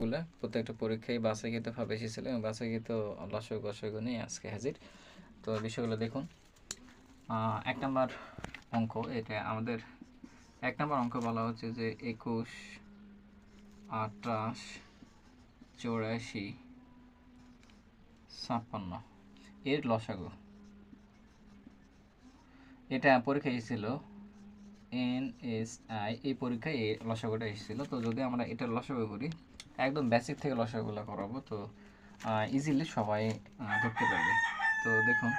গুলা প্রত্যেকটা পরীক্ষায় বাছাইকৃত ভাবে এসেছিল এবং বাছাইকৃত লসক গসক নিয়ে আজকে হাজির। তো বিষয়গুলো দেখুন। এক নম্বর অঙ্ক, এটা আমাদের এক নম্বর অঙ্ক বলা হচ্ছে যে একুশ আটাশ চৌরাশি, ছাপ্পান্ন। এর লসাগু। এটা পরীক্ষা এসেছিল এন এস আই এই পরীক্ষায় এই লসাগুটা এসেছিল। তো যদি আমরা এটা লসাগু করি, একদম বেসিক থেকে লসাগুলো করাবো, তো ইজিলি সবাই ধরতে পারবে। তো দেখুন,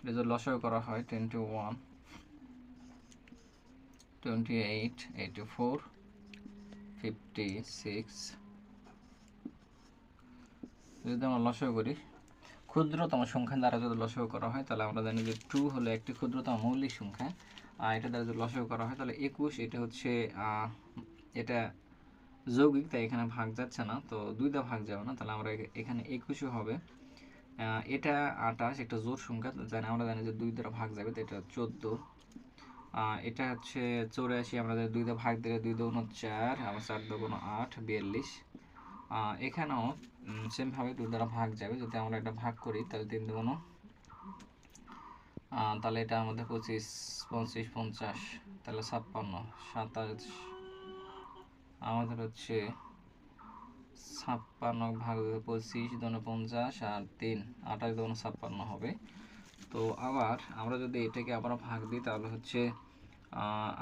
এটা যদি লসাগু করা হয় twenty one twenty eight eighty four fifty six যদি আমরা লসাগু করি, ক্ষুদ্রতম সংখ্যা দ্বারা যদি লসাগু করা হয়, তাহলে আমরা জানি যে টু হলো একটি ক্ষুদ্রতম মৌলিক সংখ্যা। এটা দ্বারা যদি লসাগু করা হয়, তাহলে একুশ, এটা হচ্ছে এটা যৌগিক, তাই এখানে ভাগ যাচ্ছে না, তো দুইটা ভাগ যাবে না, তাহলে আমরা এখানে একুশও হবে। এটা আঠাশ, একটা জোর সংখ্যা জানি, আমরা জানি যে দুই দ্বারা ভাগ যাবে, তো এটা চোদ্দ। এটা হচ্ছে চৌরাশি, আমরা দুই দ্বারা ভাগ দিলে দুই দুগুণ চার, আবার চার দুগুণ আট, বিয়াল্লিশ। এখানেও সেমভাবে দুই দ্বারা ভাগ যাবে, যদি আমরা এটা ভাগ করি, তাহলে তিন দুগুণ তাহলে এটা আমাদের পঁচিশ পঁচিশ পঞ্চাশ, তাহলে ছাপ্পান্ন, সাতাশ। আমাদের হচ্ছে ছাপ্পান্ন ভাগ পঁচিশ দোনো পঞ্চাশ আর তিন, আঠাশ দোনো ছাপ্পান্ন হবে। তো আবার আমরা যদি এটাকে আবার ভাগ দিই, তাহলে হচ্ছে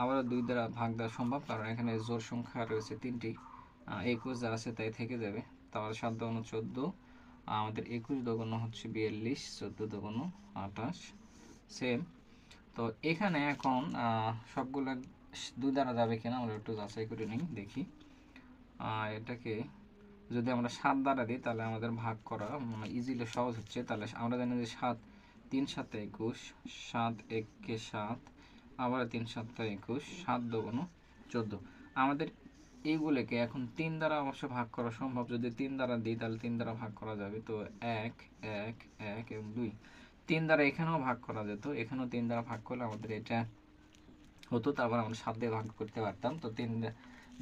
আবার দুই দ্বারা ভাগ দেওয়া সম্ভব, কারণ এখানে জোর সংখ্যা রয়েছে তিনটি। একুশ যা আছে তাই থেকে যাবে। তাহলে সাত দোকানো চোদ্দ, আমাদের একুশ দোকানো হচ্ছে বিয়াল্লিশ, চোদ্দ দোকানো আঠাশ। সেম তো এখানে এখন সবগুলো দুই দ্বারা যাবে কিনা আমরা একটু যাচাই করে নিই, দেখি। এটাকে যদি আমরা সাত দ্বারা দিই, তাহলে আমাদের ভাগ করা মানে ইজিলি সহজ হচ্ছে। তাহলে আমরা জানি যে সাত, তিন সাতে একুশ, সাত এককে সাত, আবার তিন সাতটা একুশ, সাত দোকানো চোদ্দ। আমাদের এইগুলোকে এখন তিন দ্বারা অবশ্য ভাগ করা সম্ভব। যদি তিন দ্বারা দিই, তাহলে তিন দ্বারা ভাগ করা যাবে। তো এক এক এক এবং দুই। তিন দ্বারা এখানেও ভাগ করা যেত, এখানেও তিন দ্বারা ভাগ করলে আমাদের এটা হতো, তারপর আমরা সাত দিয়ে ভাগ করতে পারতাম। তো তিন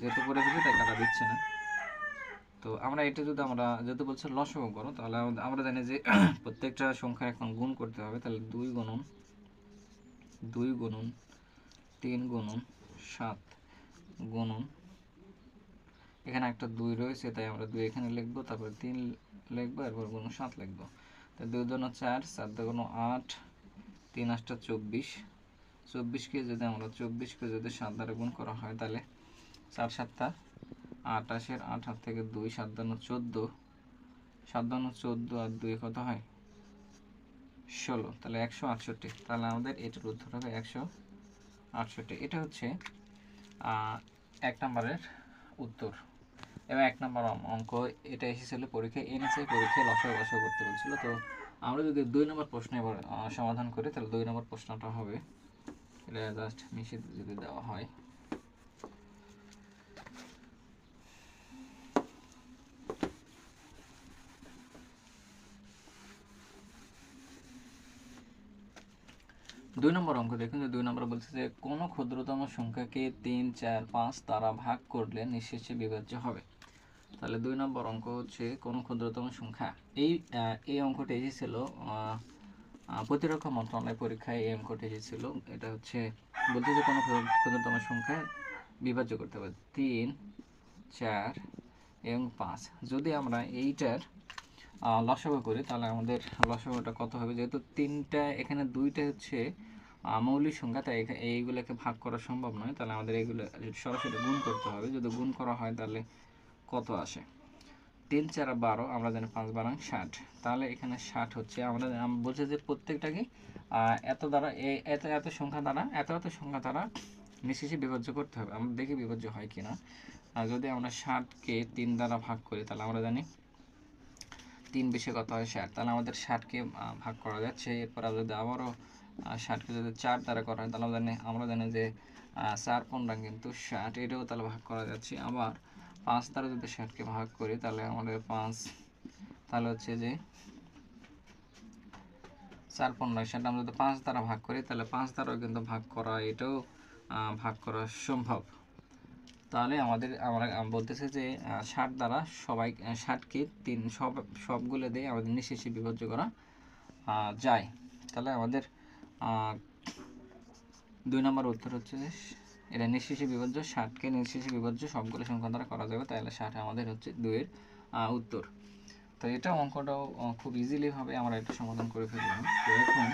যেহেতু করে ফেলি, তাই কাটা দিচ্ছে না। তো আমরা এটা যদি আমরা যেহেতু বলছে লসগু করো তাহলে আমরা জানি যে প্রত্যেকটা সংখ্যা এখন গুণ করতে হবে, তাহলে দুই গুণন দুই গুণন, তিন গুণন, সাত গুণন। এখানে একটা দুই রয়েছে, তাই আমরা দুই এখানে লিখব, তারপর তিন লিখব, এরপর গুণ সাত লিখব। তো দুই দুনো চার চার দুগুণ আট, তিন আটটা চব্বিশ। চব্বিশকে যদি আমরা চব্বিশকে যদি সাত দ্বারা গুণ করা হয় তাহলে চার সাতটা, আটাশের আট হাত থেকে দুই, সাত দানো চোদ্দ। সাত চোদ্দ আর দুই কত হয়? ষোলো। তাহলে একশো আটষট্টি। তাহলে আমাদের এটার উত্তর হবে একশো আটষট্টি। এটা হচ্ছে এক নম্বরের উত্তর। এবং এক নম্বর অঙ্ক এটা এসেছিল পরীক্ষায় এনএসআই পরীক্ষায় লসাগু বসাগু করতে বলছিল। তো আমরা যদি দুই নম্বর প্রশ্ন এবার সমাধান করি, তাহলে দুই নম্বর প্রশ্নটা হবে। এটা জাস্ট মিশিয়ে যদি দেওয়া হয়। দুই নম্বর অঙ্ক দেখুন, যে দুই নম্বর বলছে যে, কোনো ক্ষুদ্রতম সংখ্যাকে তিন, চার, পাঁচ তারা ভাগ করলে নিঃশেষে বিভাজ্য হবে। তাহলে দুই নম্বর অঙ্ক হচ্ছে কোনো ক্ষুদ্রতম সংখ্যা। এই এই অঙ্কটি এসেছিল প্রতিরক্ষা মন্ত্রণালয় পরীক্ষায় এই অঙ্কটি এসেছিল এটা হচ্ছে বলছে যে কোনো ক্ষুদ্র- ক্ষুদ্রতম সংখ্যা বিভাজ্য করতে হবে। তিন, চার, এবং পাঁচ। যদি আমরা এইটার লসাগু করি, তাহলে আমাদের লসাগুটা কত হবে? যেহেতু তিনটা, এখানে দুইটা হচ্ছে মৌলিক সংখ্যা, তাই এইগুলোকে ভাগ করা সম্ভব নয়। তাহলে আমাদের এইগুলো সরাসরি গুণ করতে হবে। যদি গুণ করা হয়, তাহলে কত আসে? তিন চার বারো, আমরা জানি পাঁচ বারাং ষাট। তাহলে এখানে ষাট হচ্ছে। আমরা আম- বলছি যে প্রত্যেকটাকে এত দ্বারা এত এত সংখ্যা দ্বারা, এত এত সংখ্যা দ্বারা নিঃশেষে বিভাজ্য করতে হবে। আমরা দেখি বিভাজ্য হয় কিনা। আর যদি আমরা ষাটকে তিন দ্বারা ভাগ করি, তাহলে আমরা জানি তিন বিশে কত হয়? ষাট। তাহলে আমাদের ষাটকে ভাগ করা যাচ্ছে। এরপর যদি আবারও ষাটকে যদি চার দ্বারা করা হয়, তাহলে আমরা জানি আমরা জানি যে চার পনেরো কিন্তু ষাট, এটাও তাহলে ভাগ করা যাচ্ছে। আবার পাঁচ দ্বারা যদি ষাটকে ভাগ করি, তাহলে আমাদের পাঁচ, তাহলে হচ্ছে যে চার পনেরো। ষাট আমরা যদি পাঁচ দ্বারা ভাগ করি, তাহলে পাঁচ দ্বারাও কিন্তু ভাগ করা, এটাও ভাগ করা সম্ভব। তাহলে আমাদের, আমরা বলতেছে যে ষাট দ্বারা সবাই ষাটকে তিন, সব, সবগুলো দিয়ে আমাদের নিঃশেষে বিভাজ্য করা যায়। তাহলে আমাদের দুই নম্বর উত্তর হচ্ছে যে এটা নিঃশেষে বিভাজ্য, ষাটকে নিঃশেষে বিভাজ্য, সবগুলো সংখ্যা দ্বারা করা যাবে, তাহলে ষাট আমাদের হচ্ছে দুইয়ের উত্তর। তো এটা অঙ্কটাও খুব ইজিলি ভাবে আমরা এটা সমাধান করে ফেললাম। তো এখন,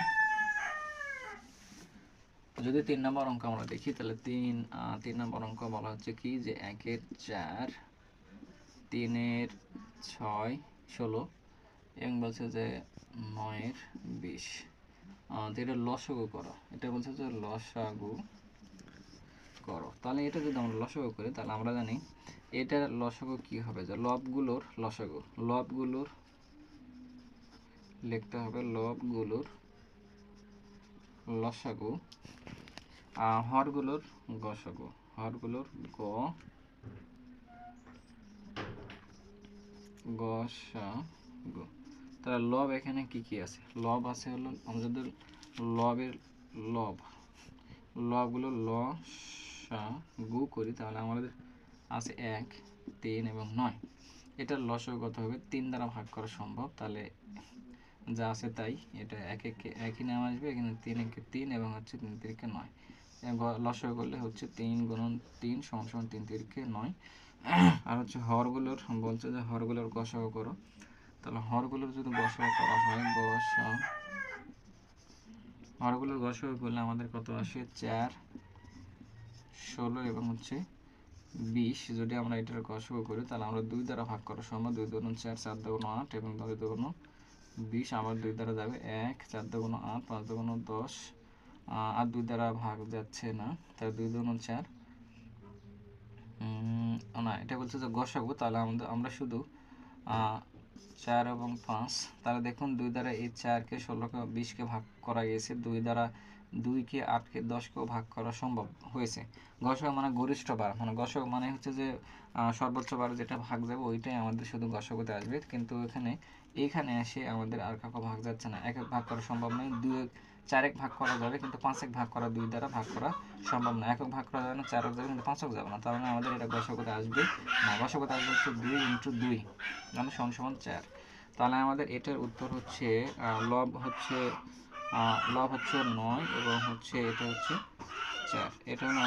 যদি তিন নম্বর অঙ্ক আমরা দেখি, তাহলে তিন তিন নম্বর অঙ্ক বলা হচ্ছে কি? যে একের চার, তিনের ছয়, ষোলো, এবং বলছে যে নয়ের বিশ। এটা লসাগু করো। এটা বলছে যে লসাগু করো। তাহলে এটা যদি আমরা লসাগু করি, তাহলে আমরা জানি এটার লসাগু কি হবে? যে লবগুলোর লসাগু। লবগুলোর লিখতে হবে লবগুলোর লসাগু হরগুলোর গসাগু। হরগুলোর গ, গসাগু। তাহলে লব এখানে কি কি আছে? লব আছে হলো যদি লবের লব। লবগুলো ল সা গু করি তাহলে আমাদের আছে এক, তিন এবং নয়। এটার লসও কত হবে? তিন দ্বারা ভাগ করা সম্ভব। তাহলে যা আছে তাই। এটা এক এক, একই নাম আসবে। এখানে তিন একে তিন এবং হচ্ছে তিন তিরিকে নয়। লসও করলে হচ্ছে তিন গুণন তিন সমান সমান তিন তিরিকে নয়। আর হচ্ছে হরগুলোর, বলছে যে হরগুলোর গসাও করো। তাহলে হরগুলোর যদি গসাও করা হয় গসা হরগুলোর গসাও করলে আমাদের কত আসে? চার ষোলো এবং হচ্ছে বিশ যদি আমরা এটার গসাও করি, তাহলে আমরা দুই দ্বারা ভাগ করার সময় দুই দুগুণ চার চার দুগুণ আট এবং দুই দুগুণ বিশ আবার দুই দ্বারা যাবে এক, চার দুগুণ আট, পাঁচ দুগুণ দশ। আর দুই দ্বারা ভাগ যাচ্ছে না, তাহলে দুই দুগুণ চার। না, এটা বলছে যে গসাগু, তাহলে আমাদের আমরা শুধু চার এবং পাঁচ। তাহলে দেখুন, দুই দ্বারা এই চারকে ষোলোকে বিশকে ভাগ করা গেছে দুই দ্বারা দুইকে আটকে দশকেও ভাগ করা সম্ভব হয়েছে। গসক মানে গরিষ্ঠ বার। মানে গসক মানে হচ্ছে যে সর্বোচ্চ বার যেটা ভাগ যাবে, ওইটাই আমাদের শুধু গসকতে আসবে। কিন্তু এখানে এখানে এসে আমাদের আর কাউকে ভাগ যাচ্ছে না। এক ভাগ করা সম্ভব নয়। দুই এক চার এক ভাগ করা যাবে, কিন্তু পাঁচ এক ভাগ করা দুই দ্বারা ভাগ করা সম্ভব না। একক ভাগ করা যাবে না, চারক যাবে কিন্তু পাঁচ এক যাবে না। তার মানে আমাদের এটা গসকতে আসবে না। গসকতে আসবে হচ্ছে দুই ইন্টু দুই মানে সমান সমান চার। তাহলে আমাদের এটার উত্তর হচ্ছে লব হচ্ছে লব হচ্ছে নয় এবং হচ্ছে এটা হচ্ছে চার। এটা হলো